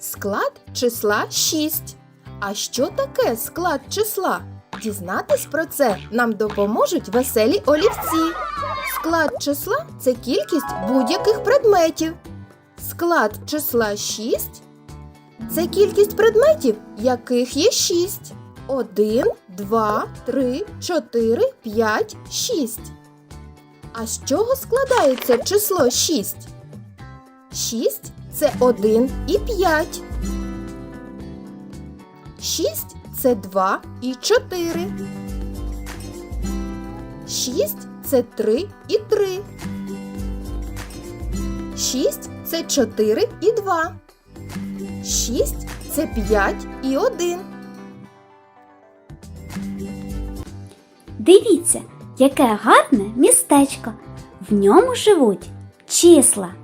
Склад числа 6. А що таке склад числа? Дізнатись про це нам допоможуть веселі олівці. Склад числа це кількість будь-яких предметів. Склад числа 6 це кількість предметів, яких є 6. 1, 2, 3, 4, 5, 6. А з чого складається число 6? 6 це 1 і 5. 6 це 2 і 4. 6 це 3 і 3. 6 це 4 і 2. 6 це 5 і 1. Дивіться, яке гарне містечко. В ньому живуть числа.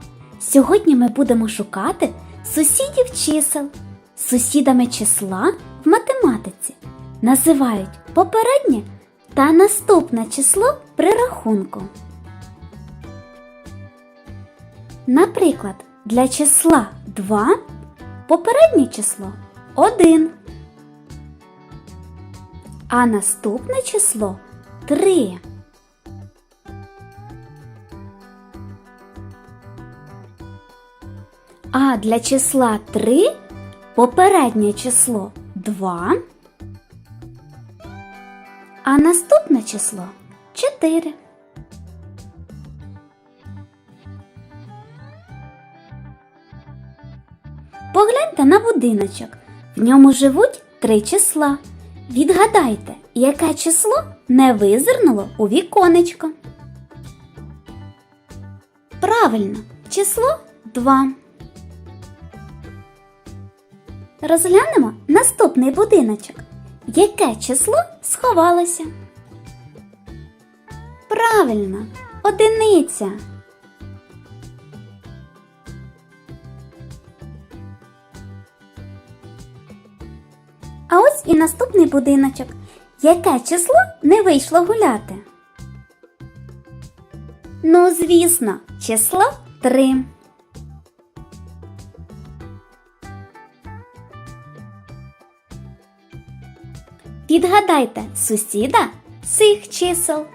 Сьогодні ми будемо шукати сусідів чисел. Сусідами числа в математиці називають попереднє та наступне число при рахунку. Наприклад, для числа 2 попереднє число 1, а наступне число 3. А для числа 3 попереднє число 2, а наступне число 4. Погляньте на будиночок. В ньому живуть три числа. Відгадайте, яке число не визирнуло у віконечко. Правильно, число 2. Розглянемо наступний будиночок. Яке число сховалося? Правильно, одиниця. А ось і наступний будиночок. Яке число не вийшло гуляти? Ну, звісно, число 3. Підгадайте сусіда цих чисел.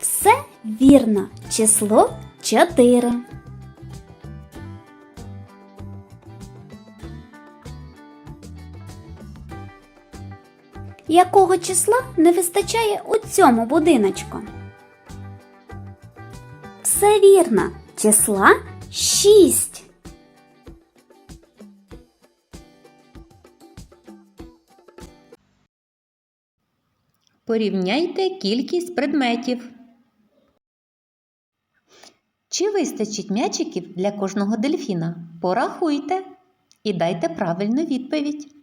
Все вірно, число 4. Якого числа не вистачає у цьому будиночку? Все вірно, числа 6. Порівняйте кількість предметів. Чи вистачить м'ячиків для кожного дельфіна? Порахуйте і дайте правильну відповідь.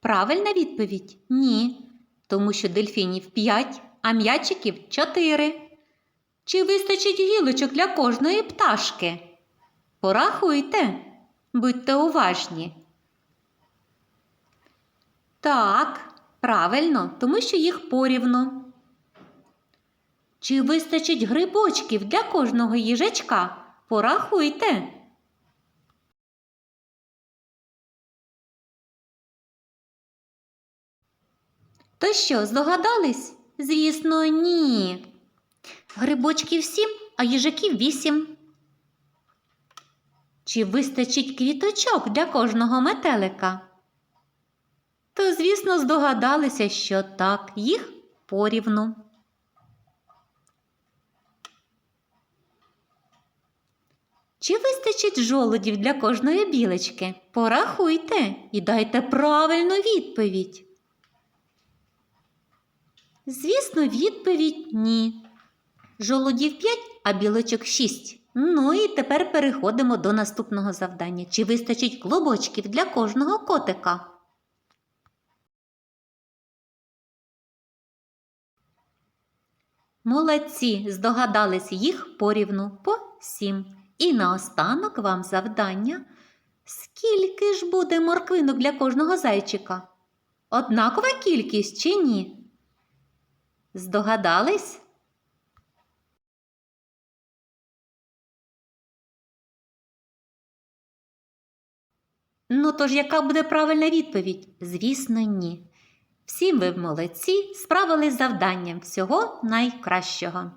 Правильна відповідь ні. Тому що дельфінів 5, а м'ячиків 4. Чи вистачить гілочок для кожної пташки? Порахуйте, будьте уважні. Так, правильно, тому що їх порівну. Чи вистачить грибочків для кожного їжачка? Порахуйте. То що, здогадались? Звісно, ні. Грибочків сім, а їжаків вісім. Чи вистачить квіточок для кожного метелика? То, звісно, здогадалися, що так, їх порівну. Чи вистачить жолудів для кожної білочки? Порахуйте і дайте правильну відповідь. Звісно, відповідь ні. Жолудів 5, а білочок 6. Ну і тепер переходимо до наступного завдання. Чи вистачить клубочків для кожного котика? Молодці, здогадались їх порівну по 7. І наостанок вам завдання. Скільки ж буде морквинок для кожного зайчика? Однакова кількість чи ні? Здогадались? Ну, тож яка буде правильна відповідь? Звісно, ні. Всі ви молодці, справились завданням всього найкращого.